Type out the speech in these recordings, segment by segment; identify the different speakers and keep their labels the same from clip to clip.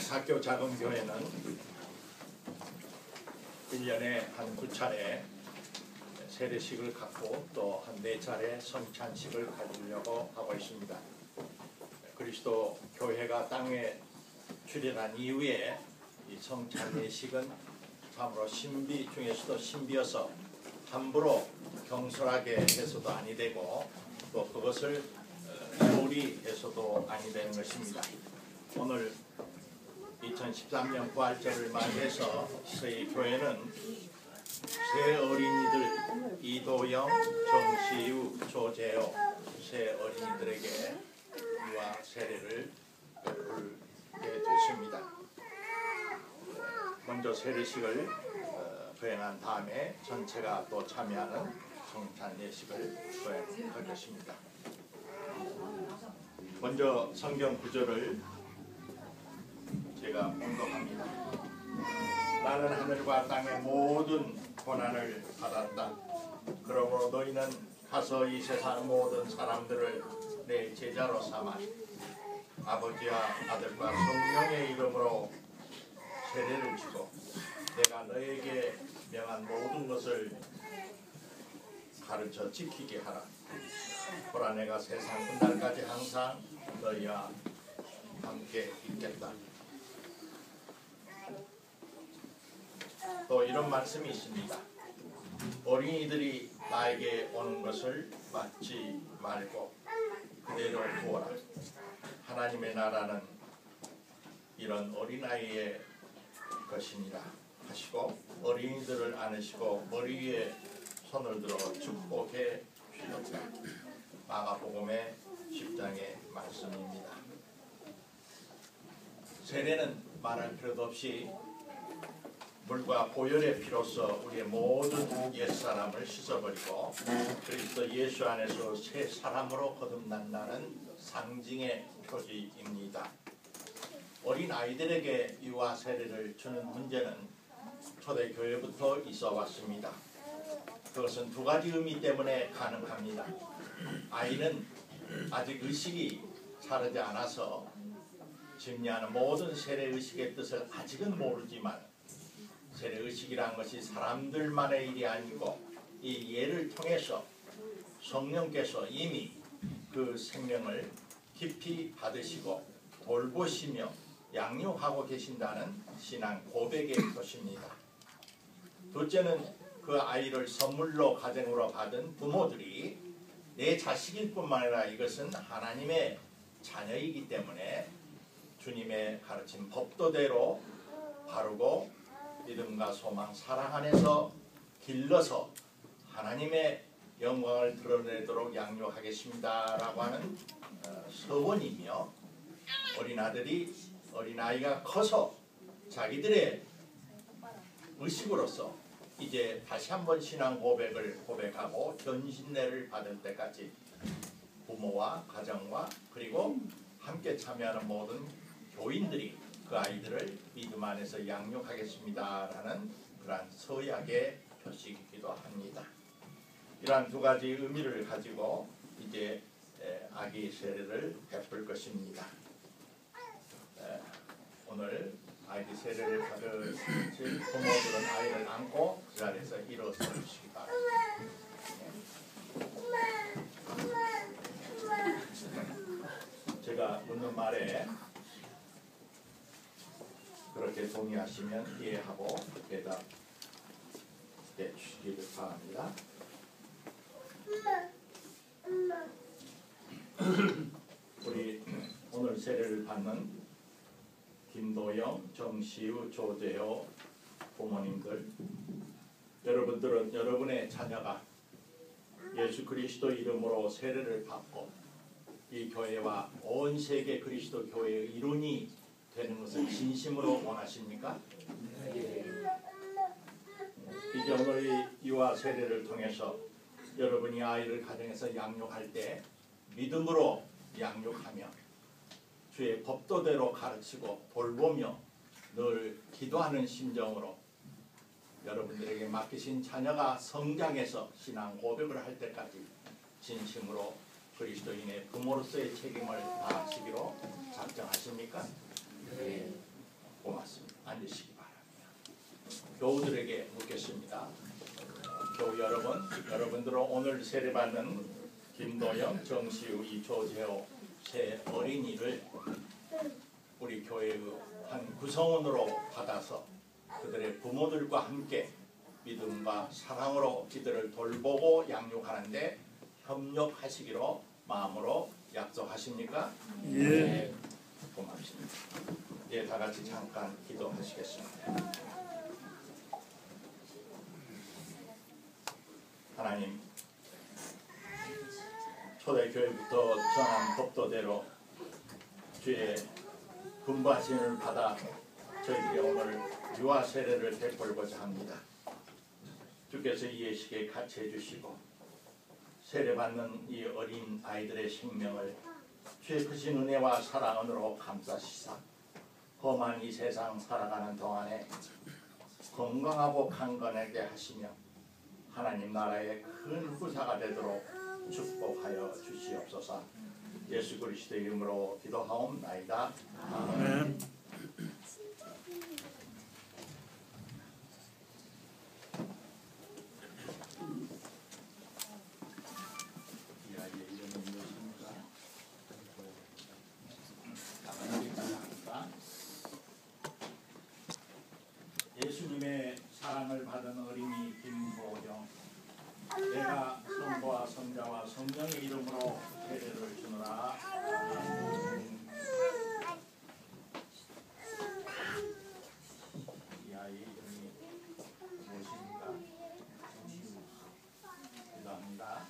Speaker 1: 사교 작은 교회는 1년에 한두 차례 세례식을 갖고 또한네 차례 성찬식을 가지려고 하고 있습니다. 그리스도 교회가 땅에 출현한 이후에 이 성찬례식은 참으로 신비 중에서도 신비여서 함부로 경솔하게 해서도 아니 되고 또 그것을 소홀히 해서도 아니 되는 것입니다. 오늘 2013년 부활절을 맞이해서 저희 교회는 새 어린이들 이도영, 정시유, 조재호 새 어린이들에게 유아 세례를 베풀게 됐습니다. 먼저 세례식을 어, 거행한 다음에 전체가 또 참여하는 성찬 예식을 거행할 것입니다. 먼저 성경 구절을 제가 봉독합니다. 나는 하늘과 땅의 모든 고난을 받았다. 그러므로 너희는 가서 이 세상 모든 사람들을 내 제자로 삼아 아버지와 아들과 성령의 이름으로 세례를 주고 내가 너에게 명한 모든 것을 가르쳐 지키게 하라. 보라 내가 세상 끝날까지 항상 너희와 함께 있겠다. 또 이런 말씀이 있습니다. 어린이들이 나에게 오는 것을 막지 말고 그대로 두어라. 하나님의 나라는 이런 어린아이의 것이니라 하시고 어린이들을 안으시고 머리 위에 손을 들어 축복해 주셨다. 마가복음의 10장의 말씀입니다. 세례는 말할 필요도 없이 물과 보혈의 피로서 우리의 모든 옛사람을 씻어버리고 그리스도 예수 안에서 새 사람으로 거듭난다는 상징의 표지입니다. 어린 아이들에게 유아 세례를 주는 문제는 초대교회부터 있어 왔습니다. 그것은 두 가지 의미 때문에 가능합니다. 아이는 아직 의식이 자르지 않아서 심리하는 모든 세례 의식의 뜻을 아직은 모르지만 세례 의식이란 것이 사람들만의 일이 아니고 이 예를 통해서 성령께서 이미 그 생명을 깊이 받으시고 돌보시며 양육하고 계신다는 신앙 고백의 것입니다. 둘째는 그 아이를 선물로 가정으로 받은 부모들이 내 자식일 뿐만 아니라 이것은 하나님의 자녀이기 때문에 주님의 가르친 법도대로 바르고 믿음과 소망, 사랑 안에서 길러서 하나님의 영광을 드러내도록 양육하겠습니다 라고 하는 어, 서원이며 어린아들이 어린아이가 커서 자기들의 의식으로서 이제 다시 한번 신앙 고백을 고백하고 견신례를 받을 때까지 부모와 가정과 그리고 함께 참여하는 모든 교인들이 그 아이들을 믿음 안에서 양육하겠습니다라는 그러한 서약의 표식이기도 합니다. 이러한 두 가지 의미를 가지고 이제 아기 세례를 베풀 것입니다. 오늘 아기 세례를 받으실 부모들은 아이를 안고 그 자리에서 일어서 주시기 바랍니다. 제가 묻는 말에 그렇게 동의하시면 이해하고 대답해 주시기를 바랍니다. 우리 오늘 세례를 받는 김도영, 정시우, 조재호 부모님들 여러분들은 여러분의 자녀가 예수 그리스도 이름으로 세례를 받고 이 교회와 온 세계 그리스도 교회의 일원이 되는 것을 진심으로 원하십니까? 이제 오늘 유아 세례를 통해서 여러분이 아이를 가정에서 양육할 때 믿음으로 양육하며 주의 법도대로 가르치고 돌보며 늘 기도하는 심정으로 여러분들에게 맡기신 자녀가 성장해서 신앙 고백을 할 때까지 진심으로 그리스도인의 부모로서의 책임을 다하시기로 작정하십니까? 네, 고맙습니다. 앉으시기 바랍니다. 교우들에게 묻겠습니다. 교우 여러분, 여러분들은 오늘 세례받는 김도영, 정시우, 이초재호 세 어린이를 우리 교회의 한 구성원으로 받아서 그들의 부모들과 함께 믿음과 사랑으로 그들을 돌보고 양육하는데 협력하시기로 마음으로 약속하십니까?
Speaker 2: 예.
Speaker 1: 고맙습니다. 이제 다 같이 잠깐 기도하시겠습니다. 하나님, 초대교회부터 전한 법도대로 주의 분바신을 받아 저희들이 오늘 유아 세례를 베풀고자 합니다. 주께서 이 예식에 같이 해주시고 세례받는 이 어린 아이들의 생명을 주의 크신 은혜와 사랑으로 감싸시사 험한 이 세상 살아가는 동안에 건강하고 강건하게 하시며 하나님 나라의 큰 후사가 되도록 축복하여 주시옵소서 예수 그리스도의 이름으로 기도하옵나이다 아멘.
Speaker 2: 아멘.
Speaker 1: 이 아이의 이름은 무엇입니까? 가만히 생각합니다. 예수님의 사랑을 받은 어린이 김보경 내가 성부와 성자와 성령의 이름으로 세례를 주노라 아멘. 이 아이의 이름이 무엇입니까? 기도합니다.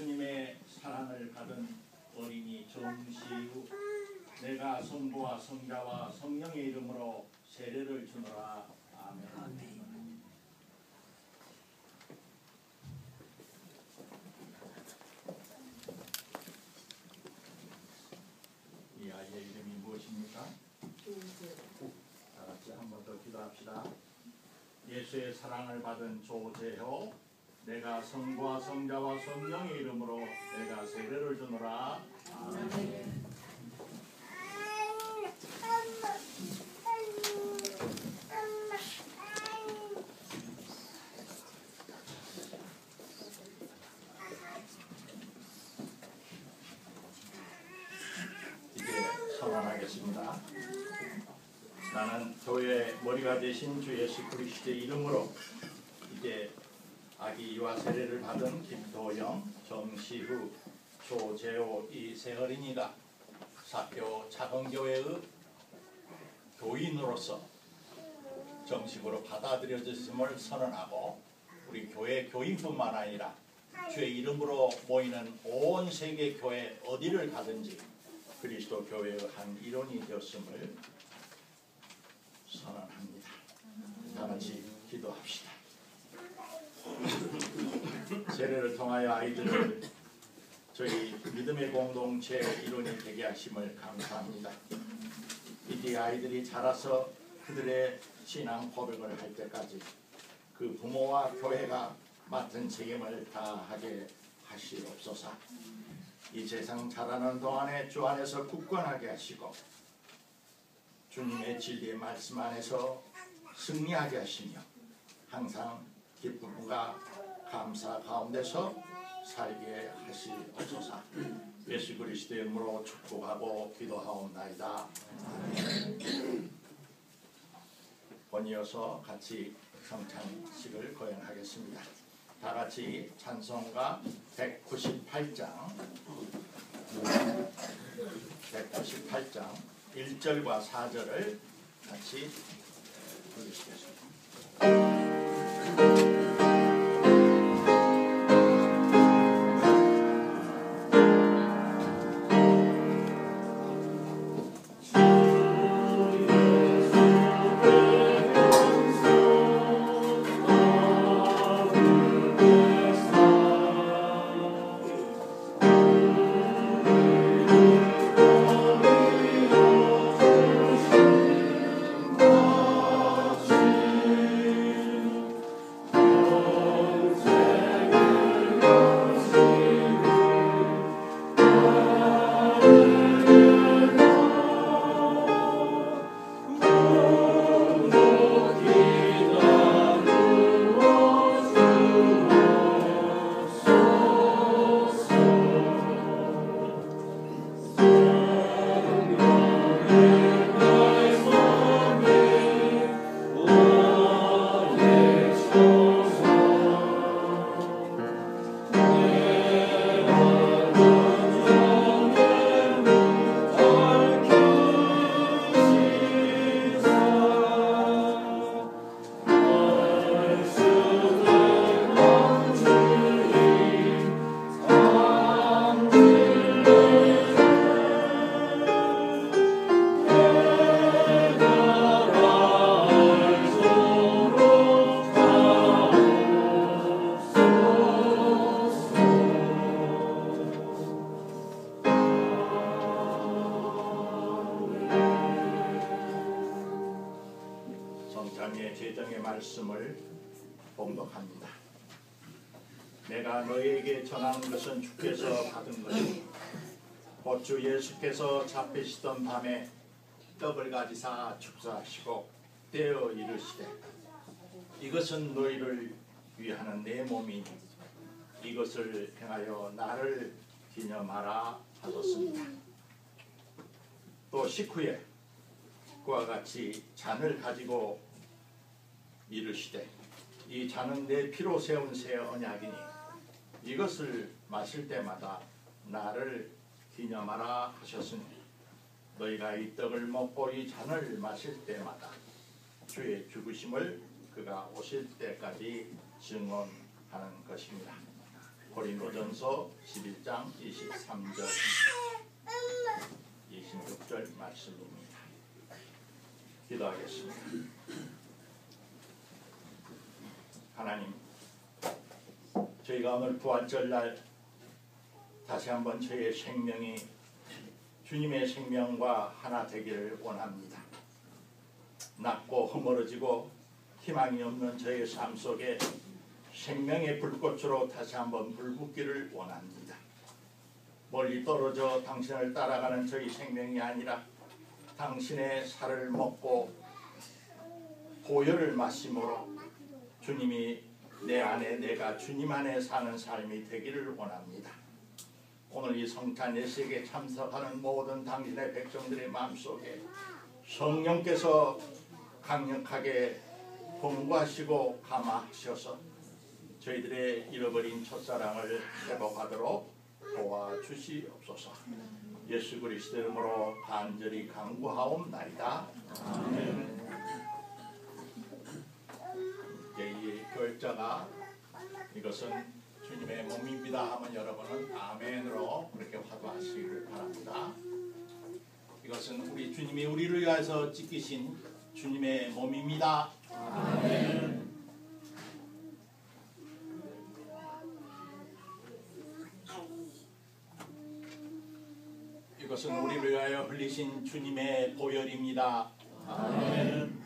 Speaker 1: 예수님의 사랑을 받은 어린이 정시우 내가 성부와 성자와 성령의 이름으로 세례를 주노라 아멘. 이 아이의 이름이 무엇입니까? 다 같이 한 번 더 기도합시다. 예수의 사랑을 받은 조재호 내가 성부와 성자와 성령의 이름으로 내가 세례를 주노라 아멘. 선언하겠습니다. 나는 교회의 머리가 되신 주 예수 그리스도의 이름으로 이제 유아 세례를 받은 김도영, 정시후, 조재호 이 세 어린이가 사교 작은교회의 교인으로서 정식으로 받아들여졌음을 선언하고 우리 교회 교인뿐만 아니라 주의 이름으로 모이는 온 세계 교회 어디를 가든지 그리스도 교회의 한 일원이 되었음을 선언합니다. 다 같이 기도합시다. 세례를 통하여 아이들을 저희 믿음의 공동체 일원이 되게 하심을 감사합니다. 이제 아이들이 자라서 그들의 신앙 고백을 할 때까지 그 부모와 교회가 맡은 책임을 다하게 하시옵소서. 이 세상 자라는 동안에 주 안에서 굳건하게 하시고 주님의 진리의 말씀 안에서 승리하게 하시며 항상 기쁨과 감사 가운데서 살게 하시옵소서. 예수 그리스도의 이름으로 축복하고 기도하옵나이다. 아멘. 번이어서 같이 성찬식을 거행하겠습니다. 다 같이 찬송가 198장 198장 1절과 4절을 같이 부르시겠습니다. 장의 제정의 말씀을 봉독합니다. 내가 너희에게 전하는 것은 주께서 받은 것이니 곧주 예수께서 잡히시던 밤에 떡을 가지사 축사하시고 떼어 이르시되 이것은 너희를 위하는 내 몸이니 이것을 행하여 나를 기념하라 하셨습니다. 또 식후에 그와 같이 잔을 가지고 이르시되 이 잔은 내 피로 세운 새 언약이니 이것을 마실 때마다 나를 기념하라 하셨으니 너희가 이 떡을 먹고 이 잔을 마실 때마다 주의 죽으심을 그가 오실 때까지 증언하는 것입니다. 고린도전서 11장 23절 26절 말씀입니다. 기도하겠습니다. 하나님, 저희가 오늘 부활절날 다시 한번 저희의 생명이 주님의 생명과 하나 되기를 원합니다. 낮고 허물어지고 희망이 없는 저희의 삶 속에 생명의 불꽃으로 다시 한번 불붙기를 원합니다. 멀리 떨어져 당신을 따라가는 저희 생명이 아니라 당신의 살을 먹고 보혈을 마심으로 주님이 내 안에 내가 주님 안에 사는 삶이 되기를 원합니다. 오늘 이 성찬 예식에 참석하는 모든 당신의 백성들의 마음속에 성령께서 강력하게 공부하시고 감화하셔서 저희들의 잃어버린 첫사랑을 회복하도록 도와주시옵소서. 예수 그리스도 이름으로 간절히 간구하옵나이다. 아멘. 이 교육자가 이것은 주님의 몸입니다 하면 여러분은 아멘으로 그렇게 화도하시기를 바랍니다. 이것은 우리 주님이 우리를 위해서 지키신 주님의 몸입니다. 아멘. 이것은 우리를 위하여 흘리신 주님의 보혈입니다. 아멘.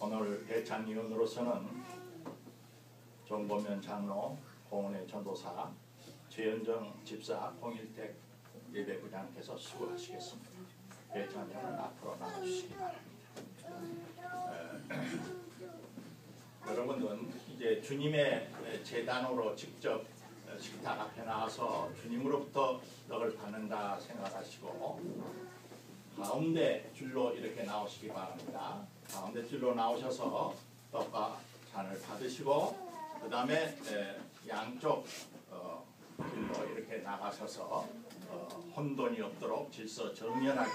Speaker 1: 오늘 대찬위원으로서는 정보면 장로, 공원의 전도사, 최현정 집사, 홍일택 예배부장께서 수고하시겠습니다. 대찬위원은 앞으로 나와주시기 바랍니다. 에, 여러분은 이제 주님의 재단으로 직접 식탁 앞에 나와서 주님으로부터 떡을 받는다 생각하시고 가운데 줄로 이렇게 나오시기 바랍니다. 가운데 줄로 나오셔서 떡과 잔을 받으시고 그 다음에 양쪽 어, 길로 이렇게 나가셔서 어, 혼돈이 없도록 질서 정연하게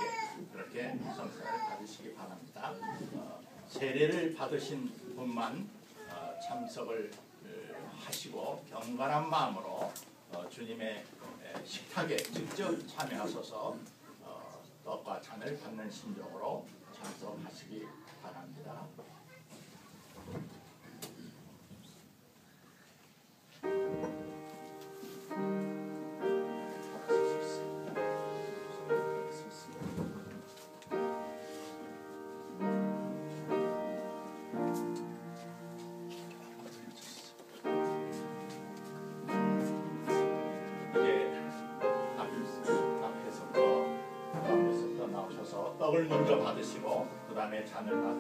Speaker 1: 그렇게 성찬을 받으시기 바랍니다. 어, 세례를 받으신 분만 어, 참석을 어, 하시고 경건한 마음으로 어, 주님의 에, 식탁에 직접 참여하셔서 어, 떡과 잔을 받는 심정으로 참석하시기 바랍니다.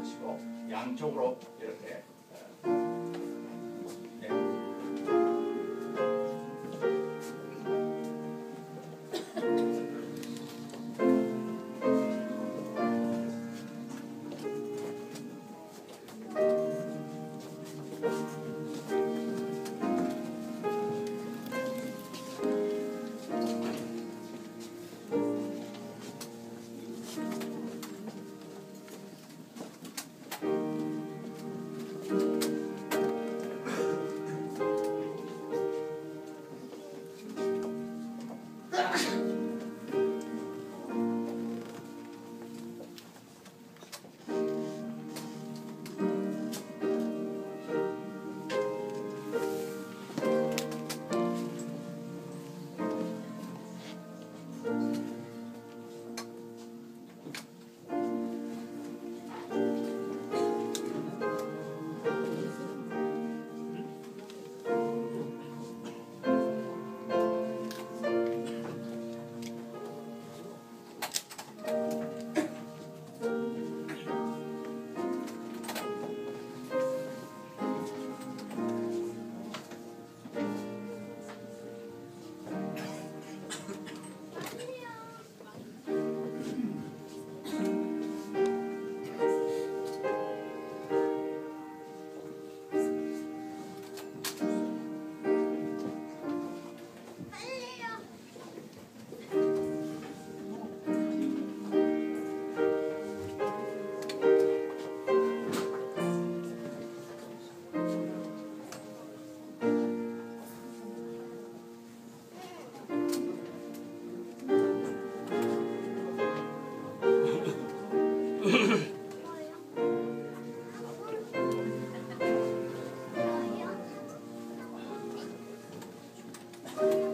Speaker 1: 받으시고 양쪽으로 이렇게 Thank you.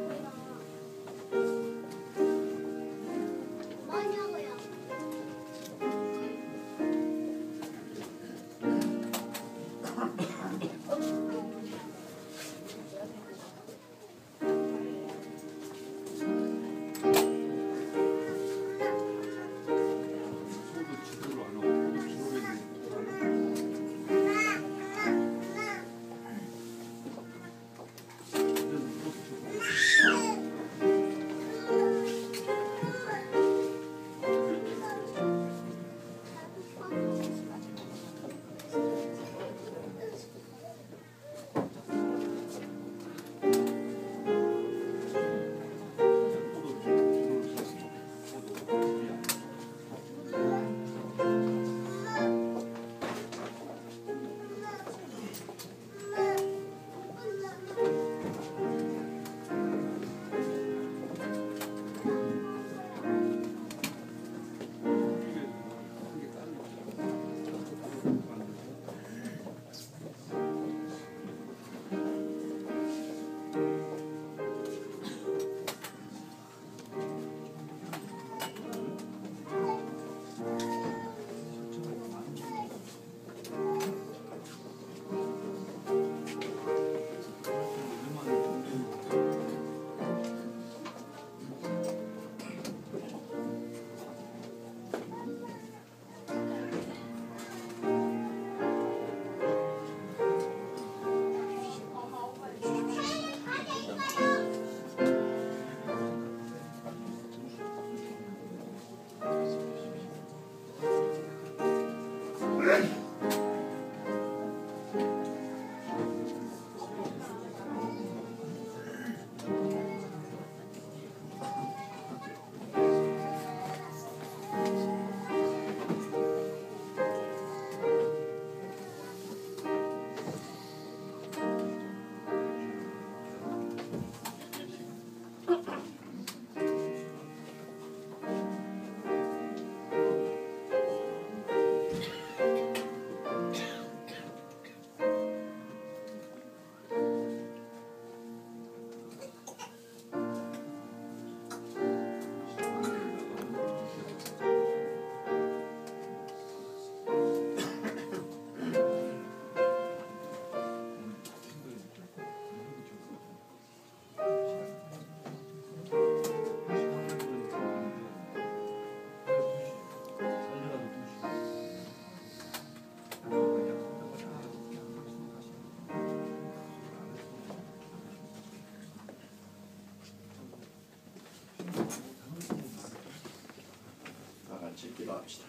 Speaker 1: 기도합시다.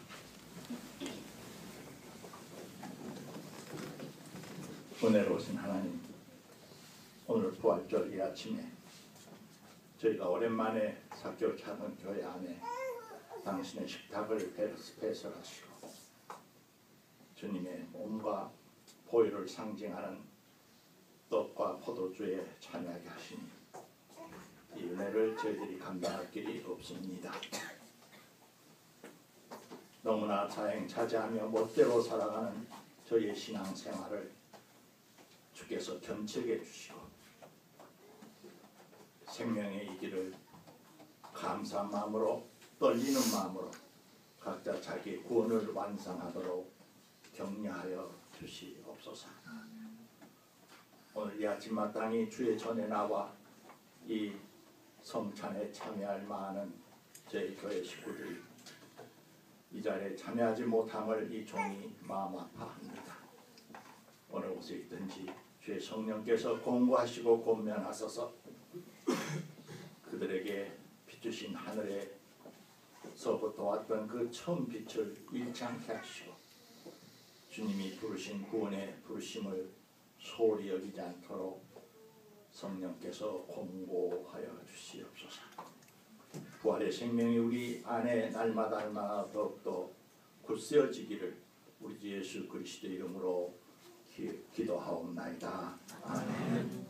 Speaker 1: 은혜로우신 하나님, 오늘 부활절 이 아침에 저희가 오랜만에 사교 찾은 교회 안에 당신의 식탁을 배설하시고 주님의 몸과 보혈을 상징하는 떡과 포도주에 참여하게 하시니 이 은혜를 저희들이 감당할 길이 없습니다. 너무나 자행차지하며 멋대로 살아가는 저희의 신앙생활을 주께서 견책해 주시고 생명의 이 길을 감사한 마음으로 떨리는 마음으로 각자 자기 구원을 완성하도록 격려하여 주시옵소서. 오늘 이 아침 마땅히 주의 전에 나와 이 성찬에 참여할 많은 저희 교회 식구들이 이 자리에 참여하지 못함을 이 종이 마음 아파합니다. 어느 곳에 있든지 주의 성령께서 공부하시고 권면하소서 그들에게 비추신 하늘에서부터 왔던 그 처음 빛을 잃지 않게 하시고 주님이 부르신 구원의 부르심을 소홀히 여기지 않도록 성령께서 공고하여 주시옵소서. 부활의 생명이 우리 안에 날마다 날마다 더욱더 굳세어지기를 우리 주 예수 그리스도 이름으로 기, 기도하옵나이다. 아멘.